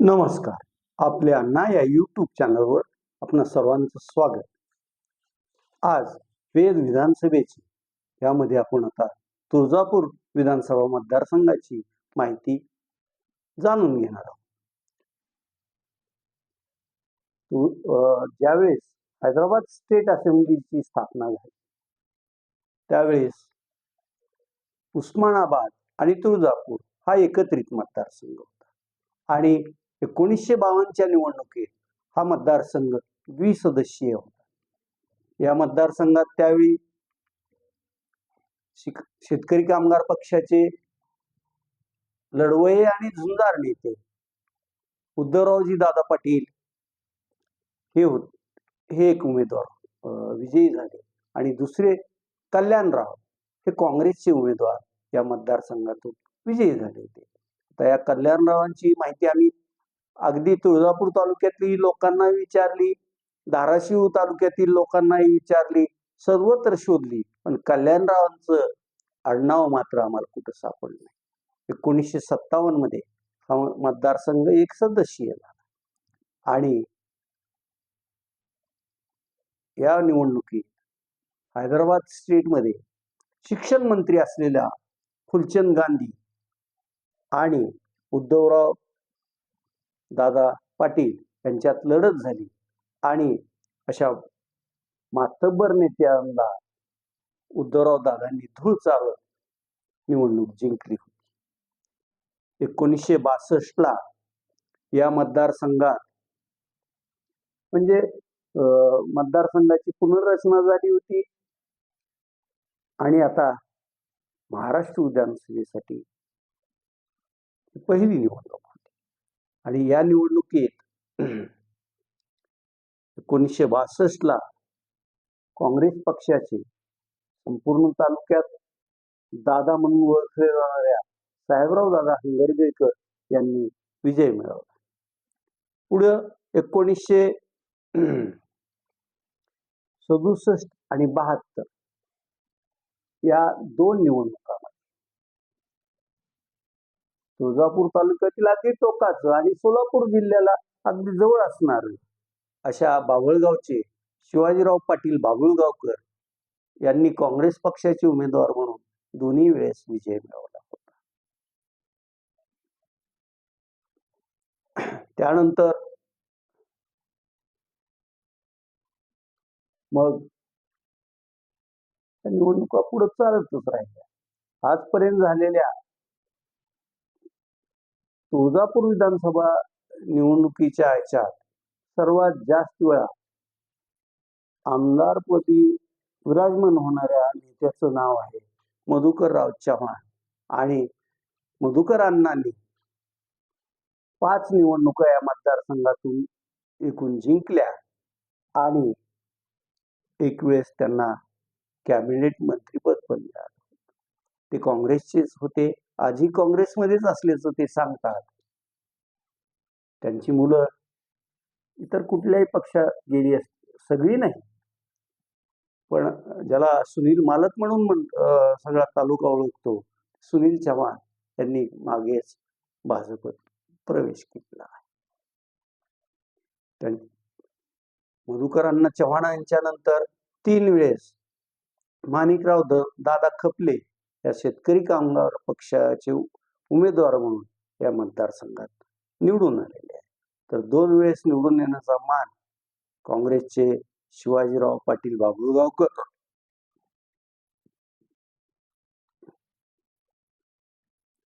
नमस्कार. आपल्या ना या यूट्यूब चॅनलवर आपण सर्वांचं स्वागत. आज वेद विधानसभेची यामध्ये आपण आता तुळजापूर विधानसभा मतदारसंघाची माहिती जाणून घेणार आहोत. ज्यावेळेस हैदराबाद स्टेट असेंब्लीची स्थापना झाली त्यावेळेस उस्मानाबाद आणि तुळजापूर हा एकत्रित मतदारसंघ होता. आणि एकोणीसशे बावन्नच्या निवडणुकीत हा मतदारसंघ द्विसदस्यीय होता. या मतदारसंघात त्यावेळी शेतकरी कामगार पक्षाचे लढवये आणि झुंजार नेते उद्धवरावजी दादा पाटील हे होत हे एक उमेदवार विजयी झाले. आणि दुसरे कल्याणराव हे काँग्रेसचे उमेदवार या मतदारसंघातून विजयी झाले होते. तर या कल्याणरावांची माहिती आम्ही अगदी तुळजापूर तालुक्यातली लोकांना विचारली धाराशिव तालुक्यातील लोकांनाही विचारली सर्वत्र शोधली. पण कल्याणरावांचं आडनाव मात्र आम्हाला कुठं सापडलं नाही. एकोणीसशे सत्तावन्नमध्ये हा मतदारसंघ एक सदस्यीय झाला. आणि या निवडणुकीत हैदराबाद स्टेटमध्ये शिक्षण मंत्री असलेल्या फुलचंद गांधी आणि उद्धवराव दादा पाटील यांच्यात लढत झाली. आणि अशा मातब्बर नेत्यांना उद्धवराव दादांनी धूळ चालत निवडणूक जिंकली होती. एकोणीसशे बासष्ट ला या मतदारसंघात म्हणजे अं, मतदारसंघाची पुनर्रचना झाली होती. आणि आता महाराष्ट्र विधानसभेसाठी पहिली निवडणूक. आणि या निवडणुकीत एकोणीसशे बासष्ट ला काँग्रेस पक्षाचे संपूर्ण तालुक्यात दादा म्हणून ओळखले जाणाऱ्या साहेबराव दादा हंगरगेकर यांनी विजय मिळवला. पुढं एकोणीसशे सदुसष्ट आणि बहात्तर या दोन निवडणुका तुळजापूर तालुक्यातील अगदी टोकाचं आणि सोलापूर जिल्ह्याला अगदी जवळ असणार अशा बाभळगावचे शिवाजीराव पाटील बाभुळगावकर यांनी काँग्रेस पक्षाचे उमेदवार म्हणून दोन्ही वेळेस विजय मिळवला होता. त्यानंतर मग निवडणुका पुढे चालतच राहिल्या. आजपर्यंत झालेल्या तुळजापूर विधानसभा निवडणुकीच्या याच्यात सर्वात जास्त वेळा आमदारपदी विराजमान होणाऱ्या नेत्याचं नाव आहे मधुकरराव चव्हाण. आणि मधुकर अण्णांनी पाच निवडणुका या मतदारसंघातून एकूण जिंकल्या आणि एक वेळेस त्यांना कॅबिनेट मंत्रीपद पण मिळालं. ते काँग्रेसचेच होते. आधी काँग्रेसमध्येच असल्याचं ते सांगतात. त्यांची मुलं इतर कुठल्याही पक्षात गेली अस सगळी नाही. पण ज्याला सुनील मालक म्हणून म्हण सगळा तालुका ओळखतो सुनील चव्हाण यांनी मागेच भाजपत प्रवेश केला आहे. मधुकरांना चव्हाण यांच्या नंतर तीन वेळेस माणिकराव द दादा खपले या शेतकरी कामगार पक्षाचे उमेदवार म्हणून या मतदारसंघात निवडून आलेले आहे तर दोन वेळेस निवडून येण्याचा मान काँग्रेसचे शिवाजीराव पाटील बाबुळगावकर.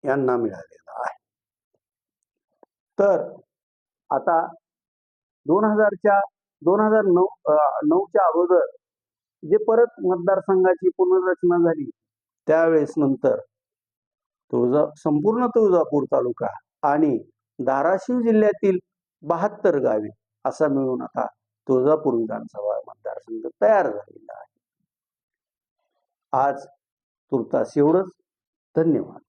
यांना मिळालेला आहे. तर आता दोन हजारच्या दोन हजार नऊ नऊच्या अगोदर जे परत मतदारसंघाची पुनर्रचना झाली त्यावेळेस नंतर तुळजा संपूर्ण तुळजापूर तालुका आणि धाराशिव जिल्ह्यातील बहात्तर गावे असा मिळून आता तुळजापूर विधानसभा मतदारसंघ तयार झालेला आहे. आज तुर्तास एवढंच. धन्यवाद.